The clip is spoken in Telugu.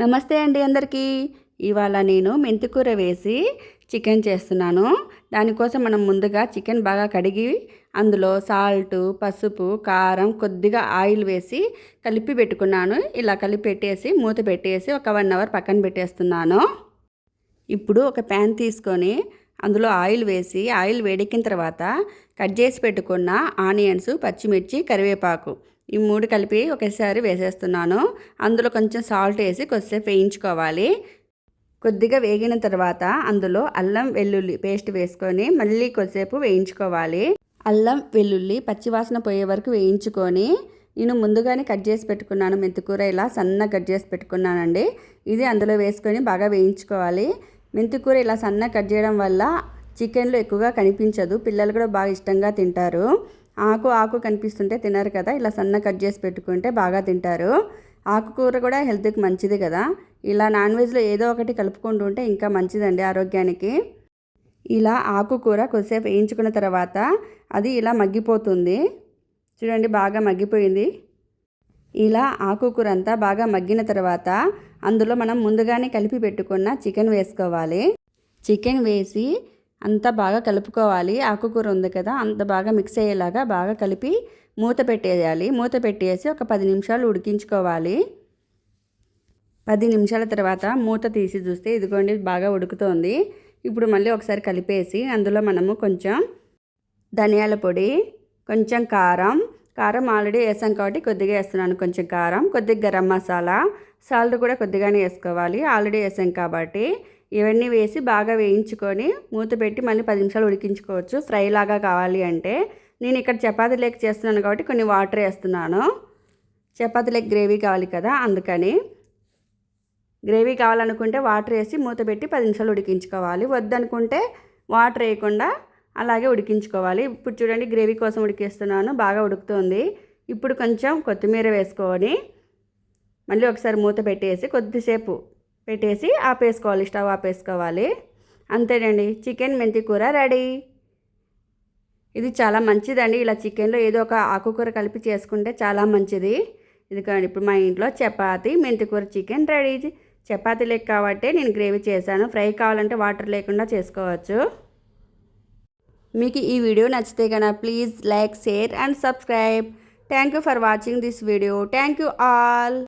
నమస్తే అండి అందరికీ. ఇవాళ నేను మెంతికూర వేసి చికెన్ చేస్తున్నాను. దానికోసం మనం ముందుగా చికెన్ బాగా కడిగి అందులో సాల్ట్ పసుపు కారం కొద్దిగా ఆయిల్ వేసి కలిపి పెట్టుకున్నాను. ఇలా కలిపి పెట్టేసి మూత పెట్టేసి ఒక వన్ అవర్ పక్కన పెట్టేస్తున్నాను. ఇప్పుడు ఒక ప్యాన్ తీసుకొని అందులో ఆయిల్ వేసి ఆయిల్ వేడెక్కిన తర్వాత కట్ చేసి పెట్టుకున్న ఆనియన్స్ పచ్చిమిర్చి కరివేపాకు ఈ మూడు కలిపి ఒకేసారి వేసేస్తున్నాను. అందులో కొంచెం సాల్ట్ వేసి కొద్దిసేపు వేయించుకోవాలి. కొద్దిగా వేగిన తర్వాత అందులో అల్లం వెల్లుల్లి పేస్ట్ వేసుకొని మళ్ళీ కొద్దిసేపు వేయించుకోవాలి. అల్లం వెల్లుల్లి పచ్చివాసన పోయే వరకు వేయించుకొని నేను ముందుగానే కట్ చేసి పెట్టుకున్నాను. మెంతికూర ఇలా సన్నగా కట్ చేసి పెట్టుకున్నానండి. ఇది అందులో వేసుకొని బాగా వేయించుకోవాలి. మెంతికూర ఇలా సన్నగా కట్ చేయడం వల్ల చికెన్లో ఎక్కువగా కనిపించదు. పిల్లలు కూడా బాగా ఇష్టంగా తింటారు. ఆకు ఆకు కనిపిస్తుంటే తినరు కదా. ఇలా సన్న కట్ చేసి పెట్టుకుంటే బాగా తింటారు. ఆకుకూర కూడా హెల్త్కి మంచిది కదా. ఇలా నాన్ వెజ్లో ఏదో ఒకటి కలుపుకుంటూ ఉంటే ఇంకా మంచిదండి ఆరోగ్యానికి. ఇలా ఆకుకూర కొద్దిసేపు వేయించుకున్న తర్వాత అది ఇలా మగ్గిపోతుంది. చూడండి బాగా మగ్గిపోయింది. ఇలా ఆకుకూర అంతా బాగా మగ్గిన తర్వాత అందులో మనం ముందుగానే కలిపి పెట్టుకున్న చికెన్ వేసుకోవాలి. చికెన్ వేసి అంతా బాగా కలుపుకోవాలి. ఆకుకూర ఉంది కదా అంత బాగా మిక్స్ అయ్యేలాగా బాగా కలిపి మూత పెట్టేయాలి. మూత పెట్టేసి ఒక పది నిమిషాలు ఉడికించుకోవాలి. పది నిమిషాల తర్వాత మూత తీసి చూస్తే ఇదిగోండి బాగా ఉడుకుతోంది. ఇప్పుడు మళ్ళీ ఒకసారి కలిపేసి అందులో మనము కొంచెం ధనియాల పొడి కొంచెం కారం. కారం ఆల్రెడీ వేసాం కాబట్టి కొద్దిగా వేస్తున్నాను కొంచెం కారం కొద్దిగా గరం మసాలా సాల్ట్ కూడా కొద్దిగానే వేసుకోవాలి. ఆల్రెడీ వేసాం కాబట్టి ఇవన్నీ వేసి బాగా వేయించుకొని మూత పెట్టి మళ్ళీ పది నిమిషాలు ఉడికించుకోవచ్చు. ఫ్రై లాగా కావాలి అంటే నేను ఇక్కడ చపాతీ లెక్క చేస్తున్నాను కాబట్టి కొన్ని వాటర్ వేస్తున్నాను. చపాతీ లెక్క గ్రేవీ కావాలి కదా అందుకని. గ్రేవీ కావాలనుకుంటే వాటర్ వేసి మూత పెట్టి పది నిమిషాలు ఉడికించుకోవాలి. వద్దనుకుంటే వాటర్ వేయకుండా అలాగే ఉడికించుకోవాలి. ఇప్పుడు చూడండి గ్రేవీ కోసం ఉడికిస్తున్నాను బాగా ఉడుకుతుంది. ఇప్పుడు కొంచెం కొత్తిమీర వేసుకొని మళ్ళీ ఒకసారి మూత పెట్టేసి కొద్దిసేపు పెట్టేసి ఆపేసుకోవాలి స్టవ్ ఆపేసుకోవాలి. అంతేనండి చికెన్ మెంతి కూర రెడీ. ఇది చాలా మంచిదండి ఇలా చికెన్లో ఏదో ఒక ఆకుకూర కలిపి చేసుకుంటే చాలా మంచిది. ఇది కానీ ఇప్పుడు మా ఇంట్లో చపాతి మెంతికూర చికెన్ రెడీ. చపాతీ లేక కాబట్టి నేను గ్రేవీ చేశాను. ఫ్రై కావాలంటే వాటర్ లేకుండా చేసుకోవచ్చు. మీకు ఈ వీడియో నచ్చితే కనుక please like share and subscribe. Thank you for watching this video. Thank you all.